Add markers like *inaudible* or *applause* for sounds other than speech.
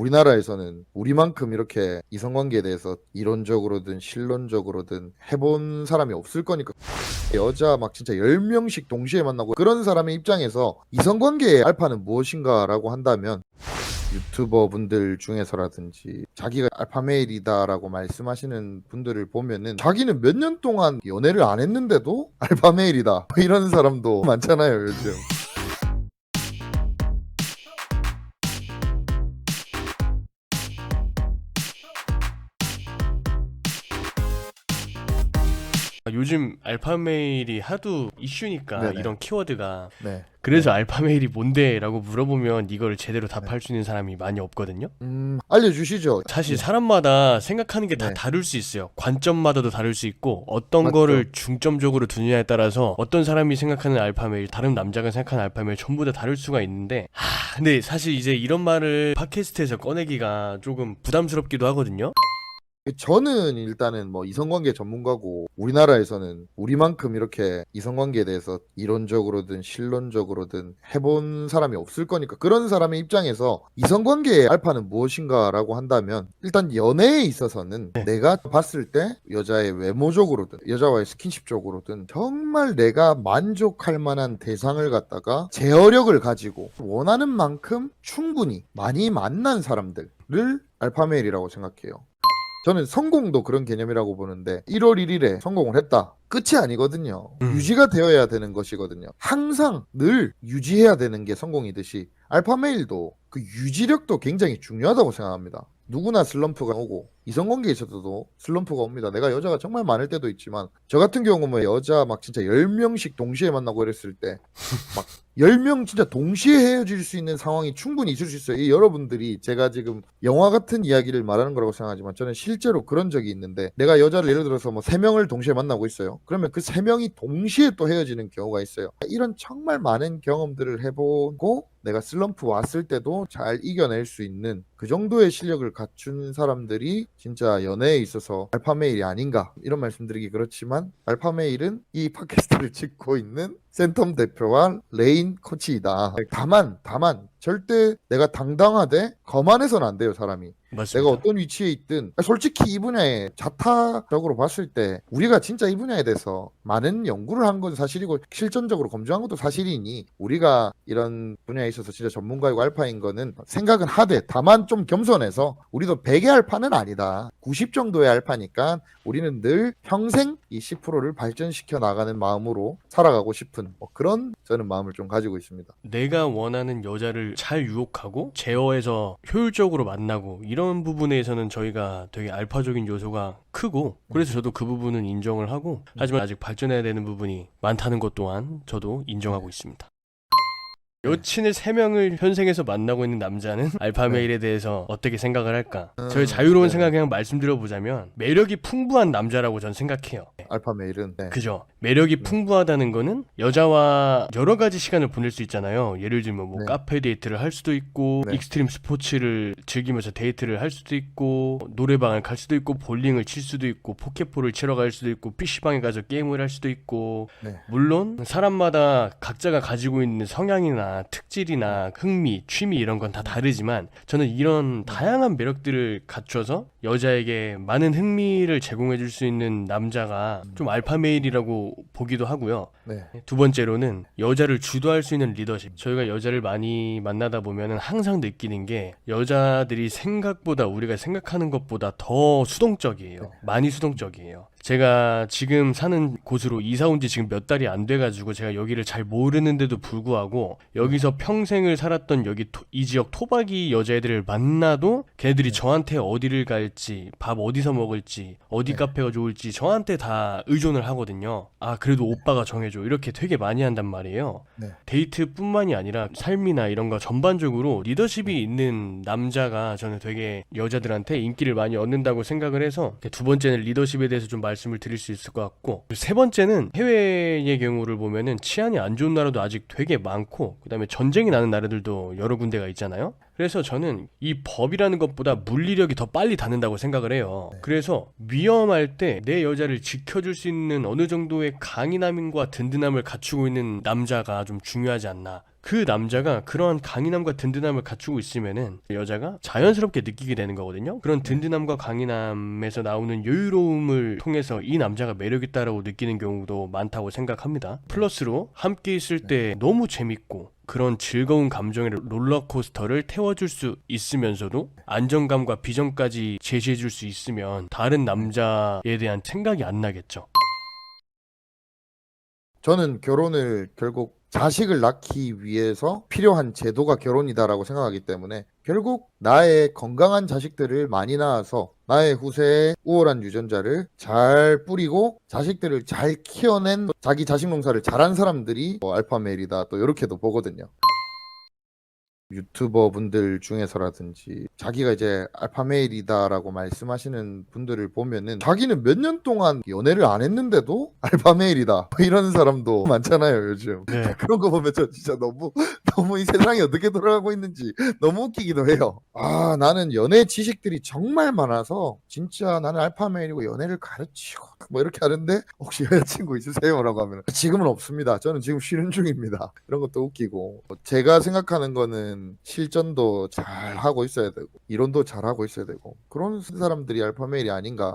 우리나라에서는 우리만큼 이렇게 이성관계에 대해서 이론적으로든 실론적으로든 해본 사람이 없을 거니까. 여자 막 진짜 10명씩 동시에 만나고 그런 사람의 입장에서 이성관계의 알파는 무엇인가라고 한다면 유튜버 분들 중에서라든지 자기가 알파메일이다라고 말씀하시는 분들을 보면은 자기는 몇 년 동안 연애를 안 했는데도 알파메일이다. *laughs* 이런 사람도 많잖아요 요즘 요즘 알파메일이 하도 이슈니까 네네. 이런 키워드가 네. 그래서 알파메일이 뭔데라고 물어보면 이걸 제대로 답할 수 있는 사람이 많이 없거든요. 음, 알려주시죠 사실 사람마다 생각하는 게 다 네. 다를 수 있어요. 관점마다도 다를 수 있고 어떤 맞죠. 거를 중점적으로 두느냐에 따라서 어떤 사람이 생각하는 알파메일, 다른 남자가 생각하는 알파메일 전부 다 다를 수가 있는데 하, 근데 사실 이제 이런 말을 팟캐스트에서 꺼내기가 조금 부담스럽기도 하거든요. 저는 일단은 뭐 이성관계 전문가고 우리나라에서는 우리만큼 이렇게 이성관계에 대해서 이론적으로든 실론적으로든 해본 사람이 없을 거니까 그런 사람의 입장에서 이성관계의 알파는 무엇인가라고 한다면 일단 연애에 있어서는 내가 봤을 때 여자의 외모적으로든 여자와의 스킨십적으로든 정말 내가 만족할 만한 대상을 갖다가 제어력을 가지고 원하는 만큼 충분히 많이 만난 사람들을 알파메일이라고 생각해요. 저는 성공도 그런 개념이라고 보는데 1월 1일에 성공을 했다. 끝이 아니거든요. 음. 유지가 되어야 되는 것이거든요. 항상 늘 유지해야 되는 게 성공이듯이 알파메일도 그 유지력도 굉장히 중요하다고 생각합니다. 누구나 슬럼프가 오고 이성관계에 있어서도 슬럼프가 옵니다. 내가 여자가 정말 많을 때도 있지만 저 같은 경우는 여자 막 진짜 10명씩 동시에 만나고 이랬을 때 막 10명 진짜 동시에 헤어질 수 있는 상황이 충분히 있을 수 있어요. 이 여러분들이 제가 지금 영화 같은 이야기를 말하는 거라고 생각하지만 저는 실제로 그런 적이 있는데 내가 여자를 예를 들어서 뭐 3명을 동시에 만나고 있어요. 그러면 그 3명이 동시에 또 헤어지는 경우가 있어요. 이런 정말 많은 경험들을 해보고 내가 슬럼프 왔을 때도 잘 이겨낼 수 있는 그 정도의 실력을 갖춘 사람들이 진짜 연애에 있어서 알파메일이 아닌가 이런 말씀드리기 그렇지만 알파메일은 이 팟캐스트를 *laughs* 찍고 있는 센텀 대표와 레인 코치이다. 다만 다만 절대 내가 당당하되 거만해서는 안 돼요 사람이. 맞습니다. 내가 어떤 위치에 있든 솔직히 이 분야에 자타적으로 봤을 때 우리가 진짜 이 분야에 대해서 많은 연구를 한 건 사실이고 실전적으로 검증한 것도 사실이니 우리가 이런 분야에 있어서 진짜 전문가이고 알파인 거는 생각은 하되 다만 좀 겸손해서 우리도 100의 알파는 아니다 90 정도의 알파니까 우리는 늘 평생 이 10%를 발전시켜 나가는 마음으로 살아가고 싶은 뭐 그런 저는 마음을 좀 가지고 있습니다 내가 원하는 여자를 잘 유혹하고 제어해서 효율적으로 만나고 이런 부분에서는 저희가 되게 알파적인 요소가 크고 그래서 저도 그 부분은 인정을 하고 하지만 아직 발전해야 되는 부분이 많다는 것 또한 저도 인정하고 있습니다. 여친을 세 명을 현생에서 만나고 있는 남자는 *laughs* 알파메일에 대해서 어떻게 생각을 할까? 저희 음, 자유로운 네. 생각 그냥 말씀드려보자면 매력이 풍부한 남자라고 전 생각해요. 알파 메일은 네. 그죠. 매력이 풍부하다는 거는 여자와 여러 가지 시간을 보낼 수 있잖아요. 예를 들면 뭐 네. 카페 데이트를 할 수도 있고 네. 익스트림 스포츠를 즐기면서 데이트를 할 수도 있고 노래방을 갈 수도 있고 볼링을 칠 수도 있고 포켓볼을 치러 갈 수도 있고 PC방에 가서 게임을 할 수도 있고 네. 물론 사람마다 각자가 가지고 있는 성향이나 특질이나 흥미, 취미 이런 건 다 다르지만 저는 이런 다양한 매력들을 갖춰서 여자에게 많은 흥미를 제공해 줄 수 있는 남자가 좀 알파 메일이라고 보기도 하고요. 네. 두 번째로는 여자를 주도할 수 있는 리더십. 저희가 여자를 많이 만나다 보면은 항상 느끼는 게 여자들이 생각보다 우리가 생각하는 것보다 더 수동적이에요. 많이 수동적이에요. 제가 지금 사는 곳으로 이사 온 지 지금 몇 달이 안 돼가지고 제가 여기를 잘 모르는데도 불구하고 여기서 평생을 살았던 여기 토- 이 지역 토박이 여자애들을 만나도 걔네들이 저한테 어디를 갈지 밥 어디서 먹을지 어디 네. 카페가 좋을지 저한테 다 의존을 하거든요. 아 그래도 오빠가 정해줘 이렇게 되게 많이 한단 말이에요. 네. 데이트뿐만이 아니라 삶이나 이런 거 전반적으로 리더십이 있는 남자가 저는 되게 여자들한테 인기를 많이 얻는다고 생각을 해서 두 번째는 리더십에 대해서 좀 말씀을 드릴 수 있을 것 같고 세 번째는 해외의 경우를 보면은 치안이 안 좋은 나라도 아직 되게 많고 그다음에 전쟁이 나는 나라들도 여러 군데가 있잖아요. 그래서 저는 이 법이라는 것보다 물리력이 더 빨리 닿는다고 생각을 해요. 그래서 위험할 때 내 여자를 지켜줄 수 있는 어느 정도의 강인함과 든든함을 갖추고 있는 남자가 좀 중요하지 않나. 그 남자가 그러한 강인함과 든든함을 갖추고 있으면은 여자가 자연스럽게 느끼게 되는 거거든요. 그런 든든함과 강인함에서 나오는 여유로움을 통해서 이 남자가 매력 있다라고 느끼는 경우도 많다고 생각합니다. 플러스로 함께 있을 때 너무 재밌고 그런 즐거운 감정의 롤러코스터를 태워줄 수 있으면서도 안정감과 비전까지 제시해줄 수 있으면 다른 남자에 대한 생각이 안 나겠죠. 저는 결혼을 결국 자식을 낳기 위해서 필요한 제도가 결혼이다라고 생각하기 때문에 결국 나의 건강한 자식들을 많이 낳아서 나의 후세에 우월한 유전자를 잘 뿌리고 자식들을 잘 키워낸 자기 자식 농사를 잘한 사람들이 뭐 알파메일이다 또 이렇게도 보거든요. 유튜버 분들 중에서라든지 자기가 이제 알파메일이다라고 말씀하시는 분들을 보면은 자기는 몇 년 동안 연애를 안 했는데도 *laughs* 알파메일이다. 뭐 이런 사람도 *laughs* 많잖아요 요즘. 네. *laughs* 그런 거 보면 저 진짜 너무 너무 이 세상이 어떻게 돌아가고 있는지 너무 웃기기도 해요. 아 나는 연애 지식들이 정말 많아서 진짜 나는 알파메일이고 연애를 가르치고 뭐 이렇게 하는데 혹시 여자친구 있으세요? 라고 하면 지금은 없습니다. 저는 지금 쉬는 중입니다. 이런 것도 웃기고. 제가 생각하는 거는 실전도 잘 하고 있어야 되고 이론도 잘 하고 있어야 되고 그런 사람들이 알파메일이 아닌가